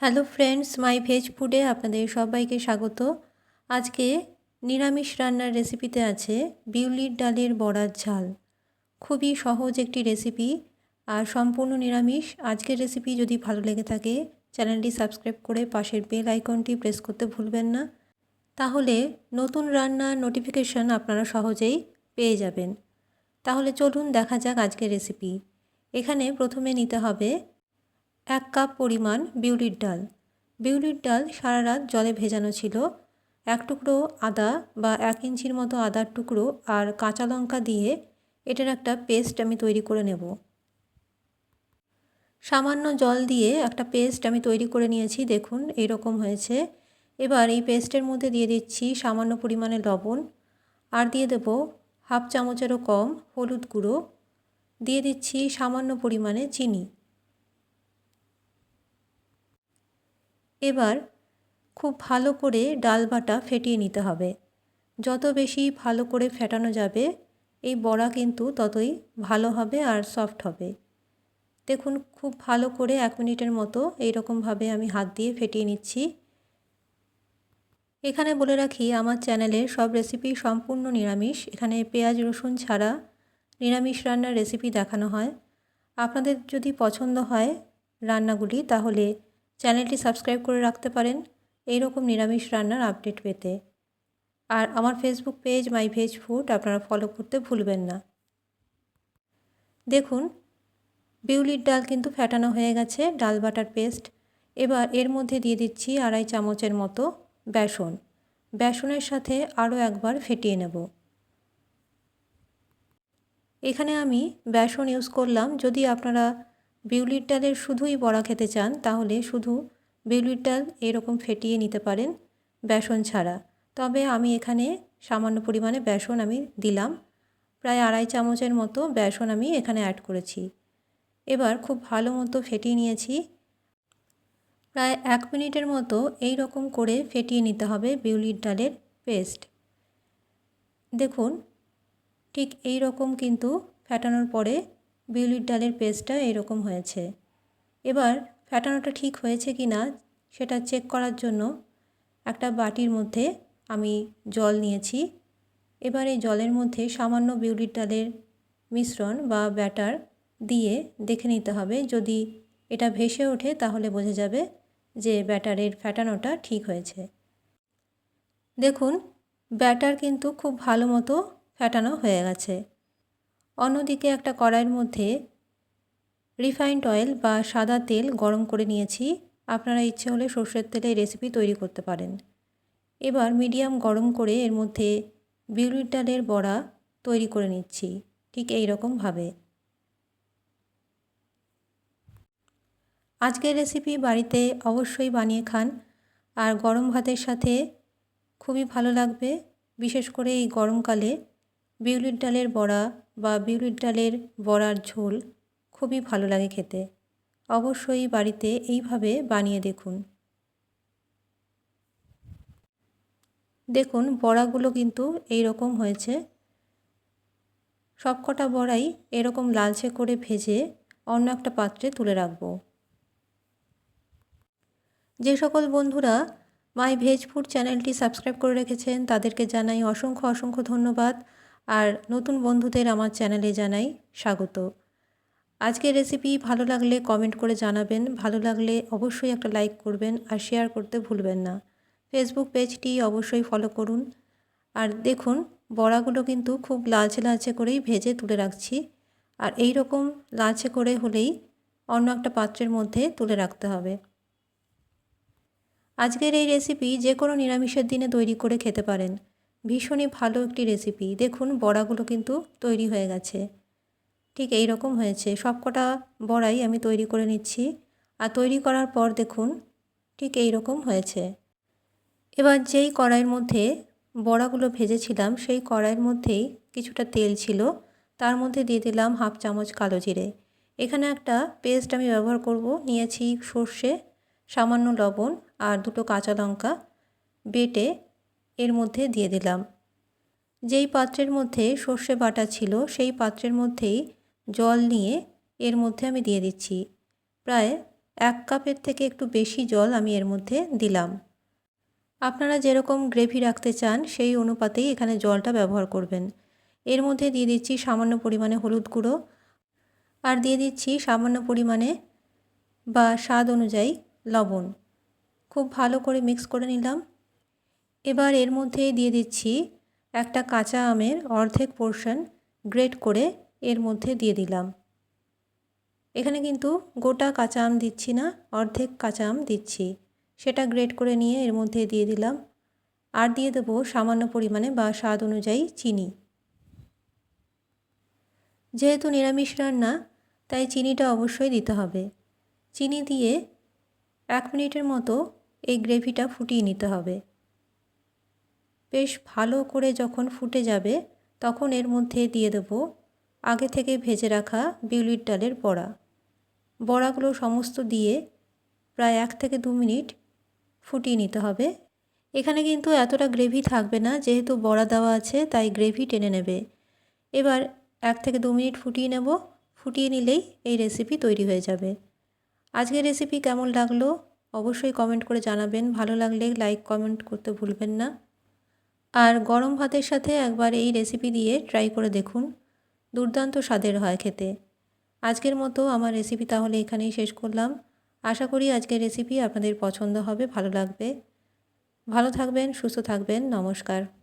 Hello friends, মাই veg ফুডে আপনাদের সবাইকে স্বাগত। আজকে নিরামিষ রান্নার রেসিপিতে আছে বিউলির ডালের বড়ার ঝাল। খুবই সহজ একটি রেসিপি আর সম্পূর্ণ নিরামিষ। আজকের রেসিপি যদি ভালো লেগে থাকে, চ্যানেলটি সাবস্ক্রাইব করে পাশের বেল আইকনটি প্রেস করতে ভুলবেন না। তাহলে নতুন রান্নার নোটিফিকেশন আপনারা সহজেই পেয়ে যাবেন। তাহলে চলুন দেখা যাক আজকের রেসিপি। এখানে প্রথমে নিতে হবে এক কাপ পরিমাণ বিউলির ডাল। বিউলির ডাল সারা রাত জলে ভেজানো ছিল। এক টুকরো আদা বা এক ইঞ্চির মতো আদার টুকরো আর কাঁচা লঙ্কা দিয়ে এটার একটা পেস্ট আমি তৈরি করে নেব। সামান্য জল দিয়ে একটা পেস্ট আমি তৈরি করে নিয়েছি। দেখুন, এইরকম হয়েছে। এবার এই পেস্টের মধ্যে দিয়ে দিচ্ছি সামান্য পরিমাণে লবণ। আর দিয়ে দেব হাফ চামচেরও কম হলুদ গুঁড়ো। দিয়ে দিচ্ছি সামান্য পরিমাণে চিনি। এবার খুব ভালো করে ডাল বাটা ফেটিয়ে নিতে হবে। যত বেশি ভালো করে ফেটানো যাবে, এই বড়া কিন্তু ততই ভালো হবে আর সফট হবে। দেখুন, খুব ভালো করে এক মিনিটের মতো এইরকমভাবে আমি হাত দিয়ে ফেটিয়ে নিচ্ছি। এখানে বলে রাখি, আমার চ্যানেলে সব রেসিপি সম্পূর্ণ নিরামিষ। এখানে পেঁয়াজ, রসুন ছাড়া নিরামিষ রান্নার রেসিপি দেখানো হয়। আপনাদের যদি পছন্দ হয় রান্নাগুলি, তাহলে চ্যানেলটি সাবস্ক্রাইব করে রাখতে পারেন এই রকম নিরামিষ রান্নার আপডেট পেতে। আর আমার Facebook page my veg food আপনারা ফলো করতে ভুলবেন না। দেখুন, বিউলির ডাল কিন্তু ফ্যাটানো হয়ে গেছে, ডাল বাটার পেস্ট। এবার এর মধ্যে দিয়ে দিচ্ছি আড়াই চামচের মতো বেসন। বেসনের সাথে আরও একবার ফেটিয়ে নেব। এখানে আমি বেসন ইউজ করলাম। যদি আপনারা বিউলির ডালের শুধুই বড়া খেতে চান, তাহলে শুধু বিউলির ডাল এরকম ফেটিয়ে নিতে পারেন বেসন ছাড়া। তবে আমি এখানে সামান্য পরিমাণে বেসন আমি দিলাম, প্রায় আড়াই চামচের মতো বেসন আমি এখানে অ্যাড করেছি। এবার খুব ভালো মতো ফেটিয়ে নিয়েছি। প্রায় এক মিনিটের মতো এই রকম করে ফেটিয়ে নিতে হবে বিউলির ডালের পেস্ট। দেখুন, ঠিক এই রকম কিন্তু ফেটানোর পরে বিউলির ডালের পেস্টটা এরকম হয়েছে। এবার ফ্যাটানোটা ঠিক হয়েছে কি না সেটা চেক করার জন্য একটা বাটির মধ্যে আমি জল নিয়েছি। এবার এই জলের মধ্যে সামান্য বিউলির ডালের মিশ্রণ বা ব্যাটার দিয়ে দেখে নিতে হবে। যদি এটা ভেসে ওঠে তাহলে বোঝা যাবে যে ব্যাটারের ফ্যাটানোটা ঠিক হয়েছে। দেখুন, ব্যাটার কিন্তু খুব ভালো মতো ফ্যাটানো হয়ে গেছে। অন্যদিকে একটা কড়াইয়ের মধ্যে রিফাইন্ড অয়েল বা সাদা তেল গরম করে নিয়েছি। আপনারা ইচ্ছে হলে সর্ষের তেলে রেসিপি তৈরি করতে পারেন। এবার মিডিয়াম গরম করে এর মধ্যে বিউলির ডালের বড়া তৈরি করে নিচ্ছি। ঠিক এই রকমভাবে আজকের রেসিপি বাড়িতে অবশ্যই বানিয়ে খান। আর গরম ভাতের সাথে খুবই ভালো লাগবে। বিশেষ করে এই গরমকালে বিউলির ডালের বড়া বা বিউলির ডালের বড়ার ঝোল খুবই ভালো লাগে খেতে। অবশ্যই বাড়িতে এইভাবে বানিয়ে দেখুন। দেখুন, বড়াগুলো কিন্তু এই রকম হয়েছে। সবকটা বড়াই এরকম লালচে করে ভেজে অন্য একটা পাত্রে তুলে রাখব। যে সকল বন্ধুরা মাই ভেজ ফুড চ্যানেলটি সাবস্ক্রাইব করে রেখেছেন, তাদেরকে জানাই অসংখ্য অসংখ্য ধন্যবাদ। আর নতুন বন্ধুদের আমার চ্যানেলে জানাই স্বাগত। আজকের রেসিপি ভালো লাগলে কমেন্ট করে জানাবেন, ভালো লাগলে অবশ্যই একটা লাইক করবেন আর শেয়ার করতে ভুলবেন না। ফেসবুক পেজটি অবশ্যই ফলো করুন। আর দেখুন, বড়াগুলো কিন্তু খুব লালচে লালচে করেই ভেজে তুলে রাখছি। আর এই রকম লালচে করে হলেই অন্য একটা পাত্রের মধ্যে তুলে রাখতে হবে। আজকের এই রেসিপি যে কোনো নিরামিষের দিনে তৈরি করে খেতে পারেন। ভীষণই ভালো একটি রেসিপি দেখুন, বড়াগুলো কিন্তু তৈরি হয়ে গেছে। ঠিক এই রকম হয়েছে। সবকটা বড়াই আমি তৈরি করে নিচ্ছি। আর তৈরি করার পর দেখুন, ঠিক এই রকম হয়েছে। এবার যেই কড়াইয়ের মধ্যে বড়াগুলো ভেজেছিলাম, সেই কড়াইয়ের মধ্যেই কিছুটা তেল ছিল। তার মধ্যে দিয়ে দিলাম হাফ চামচ কালো জিরে। এখানে একটা পেস্ট আমি ব্যবহার করব। নিয়েছি সর্ষে, সামান্য লবণ আর দুটো কাঁচা লঙ্কা। বেটে এর মধ্যে দিয়ে দিলাম। যেই পাত্রের মধ্যে সর্ষে বাটা ছিল, সেই পাত্রের মধ্যেই জল নিয়ে এর মধ্যে আমি দিয়ে দিচ্ছি। প্রায় এক কাপের থেকে একটু বেশি জল আমি এর মধ্যে দিলাম। আপনারা যেরকম গ্রেভি রাখতে চান, সেই অনুপাতেই এখানে জলটা ব্যবহার করবেন। এর মধ্যে দিয়ে দিচ্ছি সামান্য পরিমাণে হলুদ গুঁড়ো। আর দিয়ে দিচ্ছি সামান্য পরিমাণে বা স্বাদ অনুযায়ী লবণ। খুব ভালো করে মিক্স করে নিলাম। এবার এর মধ্যে দিয়ে দিচ্ছি একটা কাঁচা আমের অর্ধেক পোর্শন গ্রেট করে এর মধ্যে দিয়ে দিলাম। এখানে কিন্তু গোটা কাঁচা আম দিচ্ছি না, অর্ধেক কাঁচা আম দিচ্ছি। সেটা গ্রেট করে নিয়ে এর মধ্যে দিয়ে দিলাম। আর দিয়ে দেবো সামান্য পরিমাণে বা স্বাদ অনুযায়ী চিনি। যেহেতু নিরামিষ রান্না, তাই চিনিটা অবশ্যই দিতে হবে। চিনি দিয়ে এক মিনিটের মতো এই গ্রেভিটা ফুটিয়ে নিতে হবে। বেশ ভালো করে যখন ফুটে যাবে, তখন এর মধ্যে দিয়ে দেবো আগে থেকে ভেজে রাখা বিউলির ডালের বড়া। বড়াগুলো সমস্ত দিয়ে প্রায় এক থেকে দু মিনিট ফুটিয়ে নিতে হবে। এখানে কিন্তু এতটা গ্রেভি থাকবে না, যেহেতু বড়া দেওয়া আছে, তাই গ্রেভি টেনে নেবে। এবার এক থেকে দু মিনিট ফুটিয়ে নেব। ফুটিয়ে নিলেই এই রেসিপি তৈরি হয়ে যাবে। আজকের রেসিপি কেমন লাগল? অবশ্যই কমেন্ট করে জানাবেন। ভালো লাগলে লাইক, কমেন্ট করতে ভুলবেন না। আর গরম ভাতের সাথে একবার এই রেসিপি দিয়ে ট্রাই করে দেখুন। দুর্দান্ত স্বাদের হয় খেতে। আজকের মতো আমার রেসিপি তাহলে এখানেই শেষ করলাম। আশা করি আজকের রেসিপি আপনাদের পছন্দ হবে, ভালো লাগবে। ভালো থাকবেন, সুস্থ থাকবেন, নমস্কার।